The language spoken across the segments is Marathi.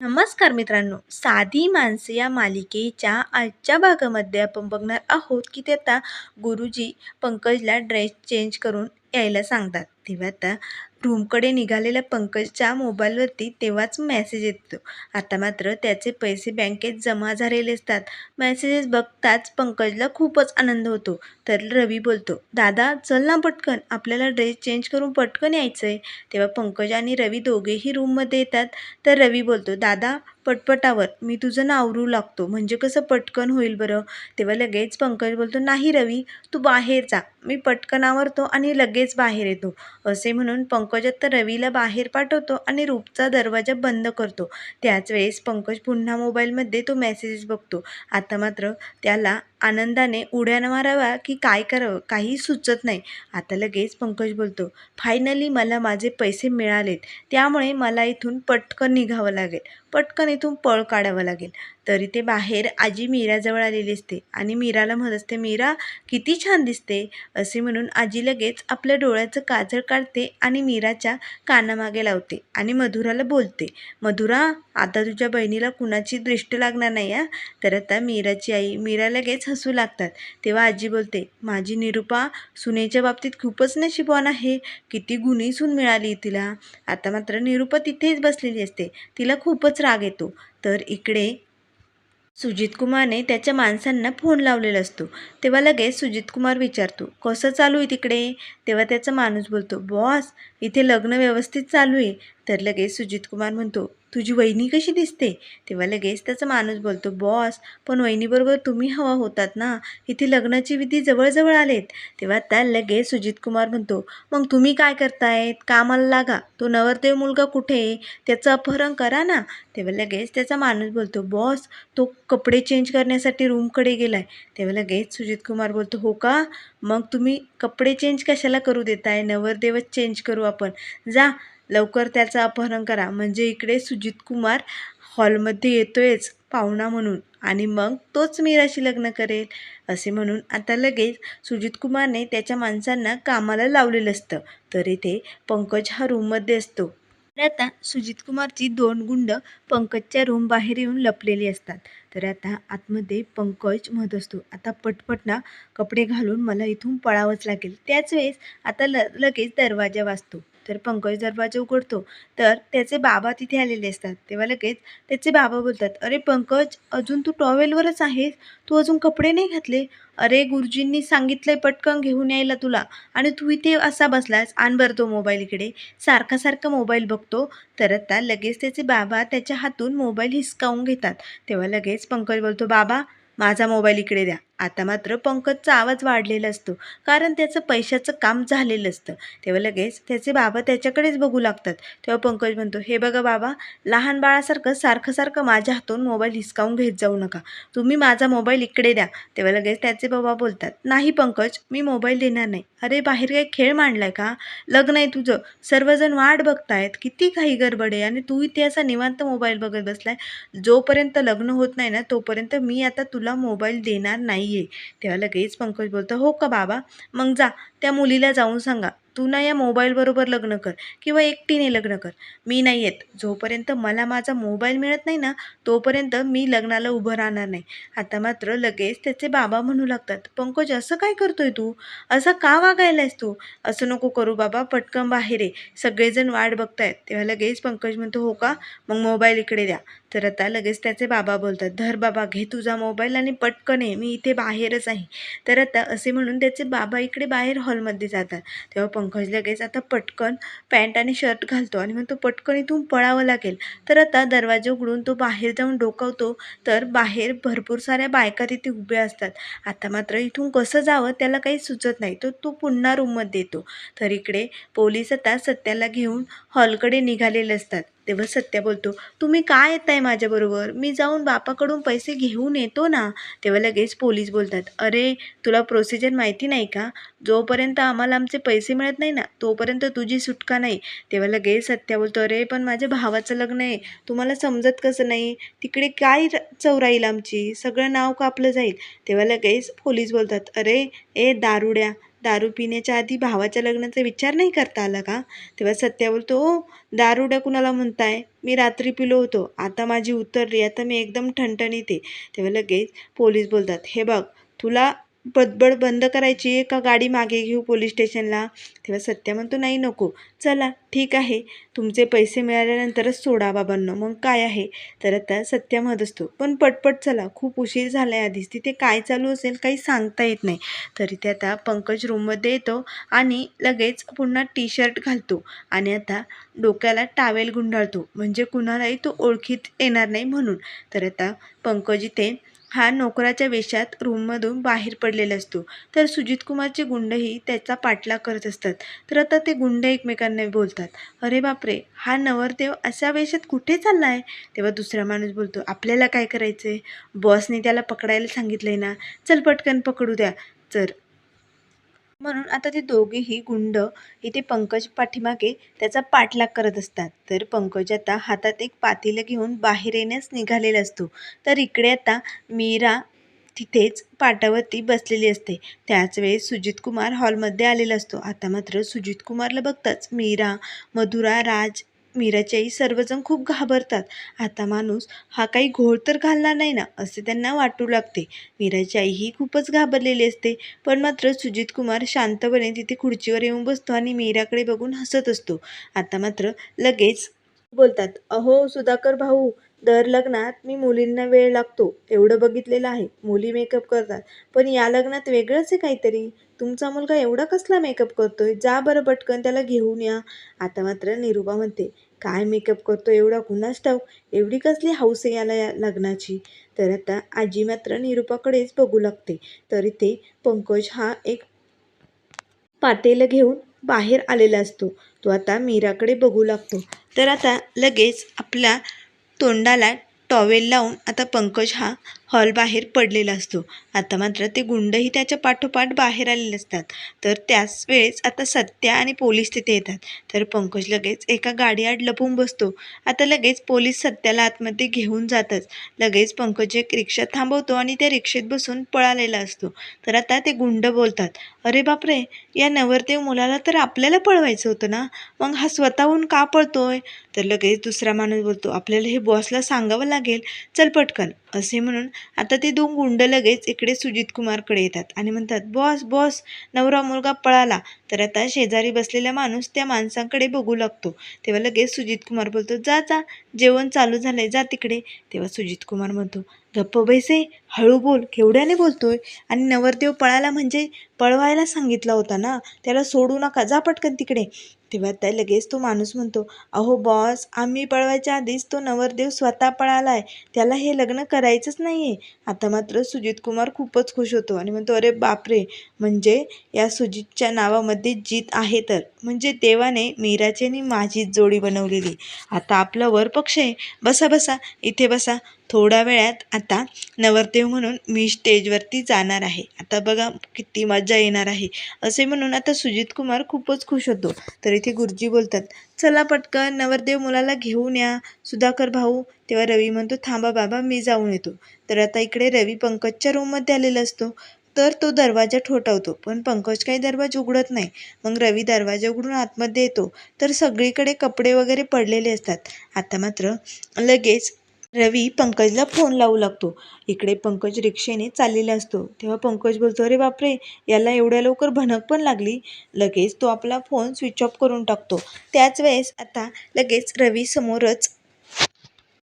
नमस्कार मित्रांनो साधी माणसे या मालिकेच्या आजच्या भागामध्ये आपण बघणार आहोत की ते आता गुरुजी पंकजला ड्रेस चेंज करून यायला सांगतात. तेव्हा आता रूमकडे निघालेल्या पंकजच्या मोबाईलवरती तेव्हाच मेसेज येतो. आता मात्र त्याचे पैसे बँकेत जमा झालेले असतात. मेसेजेस बघताच पंकजला खूपच आनंद होतो. तर रवी बोलतो दादा चल ना पटकन. आपल्याला ड्रेस चेंज करून पटकन यायचं आहे तेव्हा पंकज आणि रवी दोघेही रूममध्ये येतात. तर रवी बोलतो दादा पटपटावर. मी तुझं नावरू लागतो. म्हणजे कसं पटकन होईल बरं? तेव्हा लगेच पंकज बोलतो नाही रवी तू बाहेर जा. मी पटकन आवरतो आणि लगेच बाहेर येतो. असे म्हणून पंकज आता रवीला बाहेर पाठवतो आणि रूपचा दरवाजा बंद करतो. त्याच वेळेस पंकज पुन्हा मोबाईलमध्ये तो मेसेजेस बघतो. आता मात्र त्याला आनंदाने उड्या मारावा की काय करावं काही सुचत नाही. आता लगेच पंकज बोलतो फायनली मला माझे पैसे मिळालेत. त्यामुळे मला इथून पटकन निघावं लागेल. पटकन इथून पळ काढावं लागेल. तरी ते बाहेर आजी मीराजवळ आलेली असते आणि मीराला म्हणत असते मीरा किती छान दिसते असे म्हणून आजी लगेच आपल्या डोळ्याचं काजळ काढते आणि मीराच्या कानामागे लावते आणि मधुराला बोलते मधुरा आता तुझ्या बहिणीला कुणाची दृष्ट लागणार नाही या तर आता मीराची आई मीरा लगेच हसू लागतात. तेव्हा आजी बोलते माझी निरुपा सुनेच्या बाबतीत खूपच नशिबवान आहे. किती गुणी सून मिळाली तिला. आता मात्र निरुपा तिथेच बसलेली असते. तिला खूपच राग येतो. तर इकडे सुजित कुमारने त्याच्या माणसांना फोन लावलेला असतो. तेव्हा लगेच सुजित कुमार विचारतो कसं चालू आहे तिकडे? तेव्हा त्याचा माणूस बोलतो बॉस इथे लग्न व्यवस्थित चालू आहे. तर लगेच सुजित कुमार म्हणतो तुझी वहिनी कशी दिसते? तेव्हा लगेच त्याचा माणूस बोलतो बॉस पण वहिनीबरोबर तुम्ही हवा होतात ना? इथे लग्नाची विधी जवळजवळ आलेत. तेव्हा त्या लगेच सुजित कुमार म्हणतो मग तुम्ही काय करतायत? कामाला लागा. तो नवरदेव मुलगा कुठे त्याचं अपहरण करा ना. तेव्हा लगेच त्याचा माणूस बोलतो बॉस तो कपडे चेंज करण्यासाठी रूमकडे गेलाय. तेव्हा लगेच सुजित कुमार बोलतो हो का? मग तुम्ही कपडे चेंज कशाला करू देताय? नवरदेवच चेंज करू आपण. जा लवकर त्याचं अपहरण करा. म्हणजे इकडे सुजित कुमार हॉलमध्ये येतोयच पाहुणा म्हणून आणि मग तोच मीराशी लग्न करेल असे म्हणून आता लगेच सुजित कुमारने त्याच्या माणसांना कामाला लावलेलं असतं. तर इथे पंकज हा रूममध्ये असतो. तर आता सुजित कुमारची दोन गुंड पंकजच्या रूम बाहेर येऊन लपलेली असतात. तर आता आतमध्ये पंकज म्हणत असतो आता पटपट ना कपडे घालून मला इथून पळावंच लागेल. त्याच वेळेस आता ल लगेच दरवाजा वाजतो. तर पंकज दरवाजा उघडतो. तर त्याचे बाबा तिथे आलेले असतात. तेव्हा लगेच त्याचे बाबा बोलतात अरे पंकज अजून तू टॉवेलवरच आहेस? तू अजून कपडे नाही घातले? अरे गुरुजींनी सांगितलंय पटकन घेऊन यायला तुला. आणि तू इथे असा बसलास आण बरं तो मोबाईल इकडे. सारखा सारखा मोबाईल बघतो. तर आता लगेच त्याचे बाबा त्याच्या हातून मोबाईल हिसकावून घेतात. तेव्हा लगेच पंकज बोलतो बाबा माझा मोबाईल इकडे द्या. आता मात्र पंकजचा आवाज वाढलेला असतो कारण त्याचं पैशाचं काम झालेलं असतं. तेव्हा लगेच त्याचे बाबा त्याच्याकडेच बघू लागतात. तेव्हा पंकज म्हणतो हे बघा बाबा लहान बाळासारखं सारखं सारखं माझ्या हातून मोबाईल हिसकावून घेत जाऊ नका. तुम्ही माझा मोबाईल इकडे द्या. तेव्हा लगेच त्याचे बाबा बोलतात नाही पंकज मी मोबाईल देणार नाही. अरे बाहेर काही खेळ मांडलाय का? लग्न आहे तुझं. सर्वजण वाट बघतायत. किती काही गडबड आहे. आणि तू इथे असा निवांत मोबाईल बघत बसलाय. जोपर्यंत लग्न होत नाही ना तोपर्यंत मी आता तुला मोबाईल देणार नाही. आहे तेव्हा लगेच पंकज बोलतो हो का बाबा? मग जा. त्या मुलीला जाऊन सांगा. तू ना या मोबाईलबरोबर लग्न कर किंवा एकटीने लग्न कर. मी नाही येत. जोपर्यंत मला माझा मोबाईल मिळत नाही ना तोपर्यंत मी लग्नाला उभं राहणार नाही. आता मात्र लगेच त्याचे बाबा म्हणू लागतात पंकज असं काय करतोय तू? असं का वागायलायस तू? असं नको करू बाबा पटकन बाहेर ये. सगळेजण वाट बघतायत. तेव्हा लगेच पंकज म्हणतो हो का? मग मोबाईल इकडे द्या. तर आता लगेच त्याचे बाबा बोलतात धर बाबा घे तुझा मोबाईल आणि पटकन ये. मी इथे बाहेरच आहे. तर आता असे म्हणून त्याचे बाबा इकडे बाहेर हॉलमध्ये जातात. तेव्हा पंकज लगेच आता पटकन पॅन्ट आणि शर्ट घालतो आणि म्हणतो पटकन इथून पळावं लागेल. तर आता दरवाजा उघडून तो बाहेर जाऊन डोकावतो तर बाहेर भरपूर साऱ्या बायका तिथे उभ्या असतात. आता मात्र इथून कसं जावं त्याला काही सुचत नाही. तो तो पुन्हा रूममध्ये येतो. तर इकडे पोलीस आता सत्याला घेऊन हॉलकडे निघालेले असतात. तेव्हा सत्या बोलतो तुम्ही काय येत आहे माझ्याबरोबर? मी जाऊन बापाकडून पैसे घेऊन येतो ना. तेव्हा लगेच पोलीस बोलतात अरे तुला प्रोसिजर माहिती नाही का? जोपर्यंत आम्हाला आमचे पैसे मिळत नाही ना तोपर्यंत तुझी सुटका नाही. तेव्हा लगेच सत्या बोलतो अरे पण माझ्या भावाचं लग्न आहे तुम्हाला समजत कसं नाही? तिकडे काय र- चव राहील आमची? सगळं नाव कापलं जाईल. तेव्हा लगेच पोलीस बोलतात अरे ए दारुड्या दारू पिण्याच्या आधी भावाच्या लग्नाचा विचार नाही करता आला का? तेव्हा सत्या बोलतो ओ दारुड्या कुणाला म्हणताय? मी रात्री पिलो होतो. आता माझी उतरली. आता मी एकदम ठणठणीत आहे. तेव्हा लगेच पोलीस बोलतात हे बघ तुला बडबड बंद करायची आहे का गाडी मागे घेऊ पोलीस स्टेशनला? तेव्हा सत्या म्हणतो नाही नको. चला ठीक आहे. तुमचे पैसे मिळाल्यानंतरच सोडा बाबांनो. मग काय आहे? तर आता सत्या म्हणत असतो पण पटपट चला. खूप उशीर झाला आहे आधीच. तिथे काय चालू असेल काही सांगता येत नाही. तरी ते आता पंकज रूममध्ये येतो आणि लगेच पुन्हा टी शर्ट घालतो आणि आता डोक्याला टावेल गुंडाळतो. म्हणजे कुणालाही तो ओळखीत येणार नाही म्हणून. तर आता पंकज इथे हा नोकराच्या वेशात रूममधून बाहेर पडलेला असतो. तर सुजित कुमारचे गुंडही त्याचा पाठलाग करत असतात. तर आता ते गुंड एकमेकांना बोलतात. अरे बापरे हा नवरदेव अशा वेशात कुठे चालला आहे तेव्हा दुसरा माणूस बोलतो आपल्याला काय करायचं आहे बॉसने त्याला पकडायला सांगितलं आहे ना? चल पटकन पकडू द्या. तर म्हणून आता ते दोघेही गुंड इथे पंकज पाठीमागे त्याचा पाठलाग करत असतात. तर पंकज आता हातात एक पातेलं घेऊन बाहेर येण्यास निघालेला असतो. तर इकडे आता मीरा तिथेच पाटावरती बसलेली असते. त्याच वेळेस सुजित कुमार हॉलमध्ये आलेला असतो. आता मात्र सुजित कुमारला बघताच मीरा मधुरा राज मीराची आई सर्वजण खूप घाबरतात. आता माणूस हा काही घोळ तर घालणार नाही ना असे त्यांना वाटू लागते. मीराची आई ही खूपच घाबरलेली असते. पण मात्र सुजित कुमार शांतपणे तिथे खुर्चीवर येऊन बसतो आणि मीराकडे बघून हसत असतो. आता मात्र लगेच बोलतात अहो सुधाकर भाऊ दर लग्नात मी मुलींना वेळ लागतो. एवढं बघितलेलं आहे. मुली मेकअप करतात. पण या लग्नात वेगळंच आहे काहीतरी. तुमचा मुलगा एवढा कसला मेकअप करतोय? जा बरं पटकन त्याला घेऊन या. आता मात्र निरुपा म्हणते काय मेकअप करतो एवढा कुणाच ठाऊक. एवढी कसली हौस आहे याला या लग्नाची? तर आता आजी मात्र निरुपाकडेच बघू लागते. तर इथे पंकज हा एक पातेलं घेऊन बाहेर आलेला असतो. तो आता मीराकडे बघू लागतो. तर आता लगेच आपला तोंडाला टॉवेल लावून आता पंकज हा हॉल बाहेर पडलेला असतो. आता मात्र ते गुंडही त्याच्या पाठोपाठ बाहेर आलेले असतात. तर त्याच वेळेस आता सत्या आणि पोलीस तिथे येतात. तर पंकज लगेच एका गाडीआड लपून बसतो. आता लगेच पोलीस सत्याला आतमध्ये घेऊन जातच लगेच पंकज एक रिक्षा थांबवतो आणि त्या रिक्षेत बसून पळालेला असतो. तर आता ते गुंड बोलतात अरे बापरे या नवरदेव मुलाला तर आपल्याला पळवायचं होतं ना? मग हा स्वतःहून का पळतोय? तर लगेच दुसरा माणूस बोलतो आपल्याला हे बॉसला सांगावं लागेल. चल पटकन. असे म्हणून आता ते दोन गुंड लगेच इकडे सुजित कुमारकडे येतात आणि म्हणतात बॉस बॉस नवरा मुलगा पळाला. तर आता शेजारी बसलेला माणूस त्या माणसांकडे बघू लागतो. तेव्हा लगेच सुजित कुमार बोलतो जा जा जेवण चालू झालंय जा तिकडे. तेव्हा सुजित कुमार म्हणतो गप्प बैसे हळू बोल केवढ्याने बोलतोय? आणि नवरदेव पळाला म्हणजे पळवायला सांगितला होता ना त्याला सोडू नका जा पटकन तिकडे. तेव्हा त्या लगेच तो माणूस म्हणतो अहो बॉस आम्ही पळवायच्या आधीच तो नवरदेव स्वतः पळाला आहे त्याला हे लग्न करायचंच नाही आहे आता मात्र सुजित कुमार खूपच खुश होतो आणि म्हणतो अरे बापरे! म्हणजे या सुजितच्या नावामध्ये जीत आहे तर. म्हणजे देवाने मीराची आणि माझी जोडी बनवलेली. आता आपला वरपक्ष आहे. बसा बसा. इथे बसा. थोड्या वेळात आता नवरदेव म्हणून मी स्टेजवरती जाणार आहे. आता बघा किती मजा येणार आहे. असे म्हणून आता सुजित कुमार खूपच खुश होतो. तर इथे गुरुजी बोलतात चला पटकन नवरदेव मुलाला घेऊन या. सुधाकर भाऊ तेव्हा रवी म्हणतो थांबा बाबा मी जाऊन येतो. तर आता इकडे रवी पंकजच्या रूममध्ये आलेला असतो. तर तो दरवाजा ठोठावतो. पण पंकज काही दरवाजा उघडत नाही. मग रवी दरवाजा उघडून आतमध्ये येतो. तर सगळीकडे कपडे वगैरे पडलेले असतात. आता मात्र लगेच रवी पंकजला फोन लावू लागतो. इकडे पंकज रिक्षेने चाललेला असतो. तेव्हा पंकज बोलतो अरे बापरे याला एवढ्या लवकर भनक पण लागली. लगेच तो आपला फोन स्विच ऑफ करून टाकतो. त्याच वेळेस आता लगेच रवी समोरच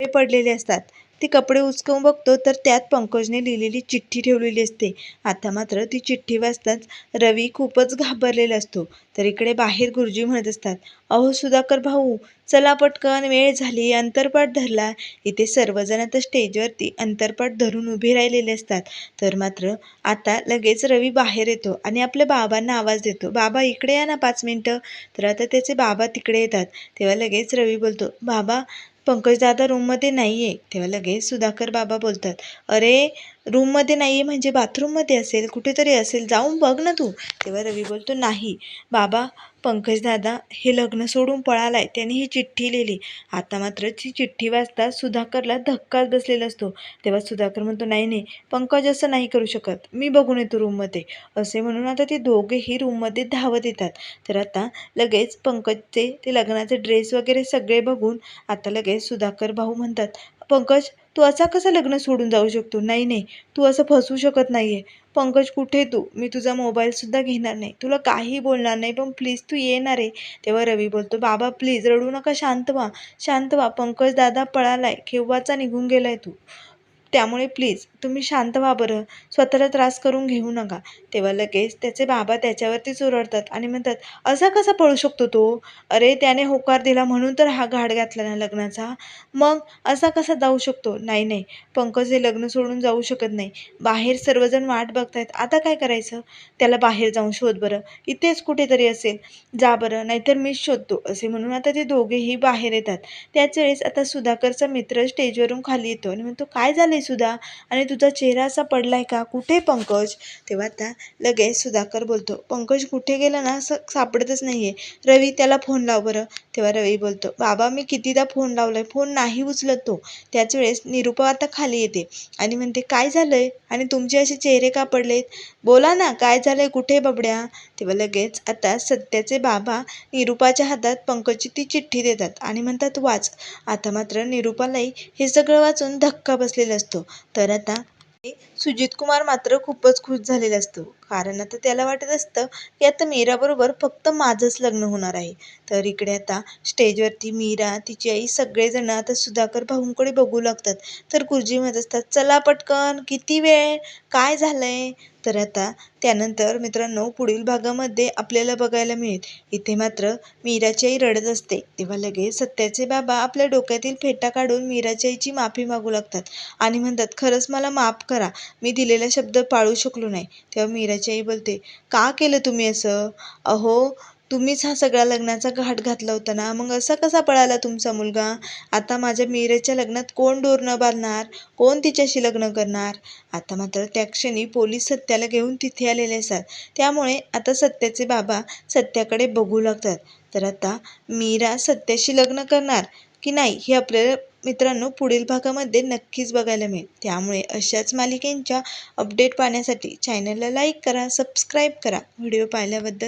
पडलेले असतात. ते कपडे उचकवून बघतो तर त्यात पंकजने लिहिलेली चिठ्ठी ठेवलेली असते. आता मात्र ती चिठ्ठी वाचताच रवी खूपच घाबरलेला असतो. तर इकडे बाहेर गुरुजी म्हणत असतात अहो सुधाकर भाऊ चला पटकन वेळ झाली अंतरपाठ धरला. इथे सर्वजण आता स्टेजवरती अंतरपाठ धरून उभे राहिलेले असतात. तर मात्र आता लगेच रवी बाहेर येतो आणि आपल्या बाबांना आवाज देतो बाबा इकडे या ना पाच मिनटं. तर आता त्याचे बाबा तिकडे येतात. तेव्हा लगेच रवी बोलतो बाबा पंकज दादा रूममध्ये नाही आहे तेव्हा लगेच सुधाकर बाबा बोलतात अरे रूममध्ये नाही आहे म्हणजे बाथरूममध्ये असेल कुठेतरी असेल जाऊन बघ ना तू. तेव्हा रवी बोलतो नाही. बाबा पंकजदादा हे लग्न सोडून पळालाय. त्याने ही चिठ्ठी लिहिली. आता मात्र ती चिठ्ठी वाचता सुधाकरला धक्काच बसलेला असतो. तेव्हा सुधाकर म्हणतो नाही नाही पंकज असं नाही करू शकत. मी बघून येतो रूममध्ये असे म्हणून आता ते दोघेही रूममध्ये धावत येतात. तर आता लगेच पंकजचे ते लग्नाचे ड्रेस वगैरे सगळे बघून आता लगेच सुधाकर भाऊ म्हणतात पंकज तू असा कसं लग्न सोडून जाऊ शकतो? नाही नाही. तू असं फसू शकत नाही आहे पंकज कुठे तू? मी तुझा मोबाईलसुद्धा घेणार नाही. तुला काही बोलणार नाही पण प्लीज तू येणार आहे. तेव्हा रवी बोलतो बाबा प्लीज रडू नका शांत व्हा. शांत व्हा. पंकज दादा पळालाय. केव्हाचा निघून गेलाय तू? त्यामुळे प्लीज तुम्ही शांत व्हा बरं. स्वतःला त्रास करून घेऊ नका. तेव्हा लगेच त्याचे बाबा त्याच्यावरतीच ओरडतात आणि म्हणतात असा कसा पळू शकतो तो? अरे त्याने होकार दिला म्हणून तर हा घाट घातला ना लग्नाचा. मग असा कसा जाऊ शकतो? नाही नाही. पंकज हे लग्न सोडून जाऊ शकत नाही. बाहेर सर्वजण वाट बघतायत. आता काय करायचं? त्याला बाहेर जाऊन शोध बरं. इथेच कुठेतरी असेल. जा बरं नाहीतर मीच शोधतो. असे म्हणून आता ते दोघेही बाहेर येतात. त्याच वेळेस आता सुधाकरचा मित्र स्टेजवरून खाली येतो आणि म्हणतो काय झालंय सुधा? आणि तुझा चेहरा असा पडलाय का? कुठे पंकज? तेव्हा आता लगेच सुधाकर बोलतो पंकज कुठे गेला ना? असं सापडतच नाही आहे रवी त्याला फोन लाव बरं. तेव्हा रवी बोलतो बाबा मी कितीदा फोन लावलाय फोन नाही उचलत तो. त्याच वेळेस निरुपा आता खाली येते. आणि म्हणते काय झालंय? आणि तुमचे असे चेहरे का पडलेत? बोला ना काय झालंय? कुठे बबड्या? तेव्हा लगेच आता सत्याचे बाबा निरुपाच्या हातात पंकजची ती चिठ्ठी देतात आणि म्हणतात वाच. आता मात्र निरुपालाही हे सगळं वाचून धक्का बसलेला असतो. तर आता सुजित कुमार मात्र खूपच खुश झालेला असतो. कारण आता त्याला वाटत असतं की आता मीराबरोबर फक्त माझंच लग्न होणार आहे. तर इकडे आता स्टेजवरती मीरा तिची आई सगळेजण आता सुधाकर भाऊंकडे बघू लागतात. तर गुरुजी म्हणत असतात चला पटकन किती वेळ? काय झालंय? तर आता त्यानंतर मित्रांनो पुढील भागामध्ये आपल्याला बघायला मिळेल. इथे मात्र मीराची आई रडत असते. तेव्हा लगेच सत्याचे बाबा आपल्या डोक्यातील फेटा काढून मीराची आईची माफी मागू लागतात आणि म्हणतात खरंच मला माफ करा. मी दिलेला शब्द पाळू शकलो नाही. तेव्हा मीराची आई बोलते का केलं तुम्ही असं? अहो तुम्हीच हा सगळा लग्नाचा घाट घातला होता ना. मग असा कसा पळाला तुमचा मुलगा? आता माझ्या मीरेच्या लग्नात कोण डोर न बांधणार? कोण तिच्याशी लग्न करणार? आता मात्र त्या क्षणी पोलीस सत्याला घेऊन तिथे आलेले असतात. त्यामुळे आता सत्याचे बाबा सत्याकडे बघू लागतात. तर आता मीरा सत्याशी लग्न करणार की नाही हे आपल्याला मित्रांनो पुढील भागामध्ये नक्कीच बघायला मिळेल. त्यामुळे अशाच मालिकेंच्या अपडेट पाहण्यासाठी चॅनलला लाईक करा सबस्क्राईब करा. व्हिडिओ पाहिल्याबद्दल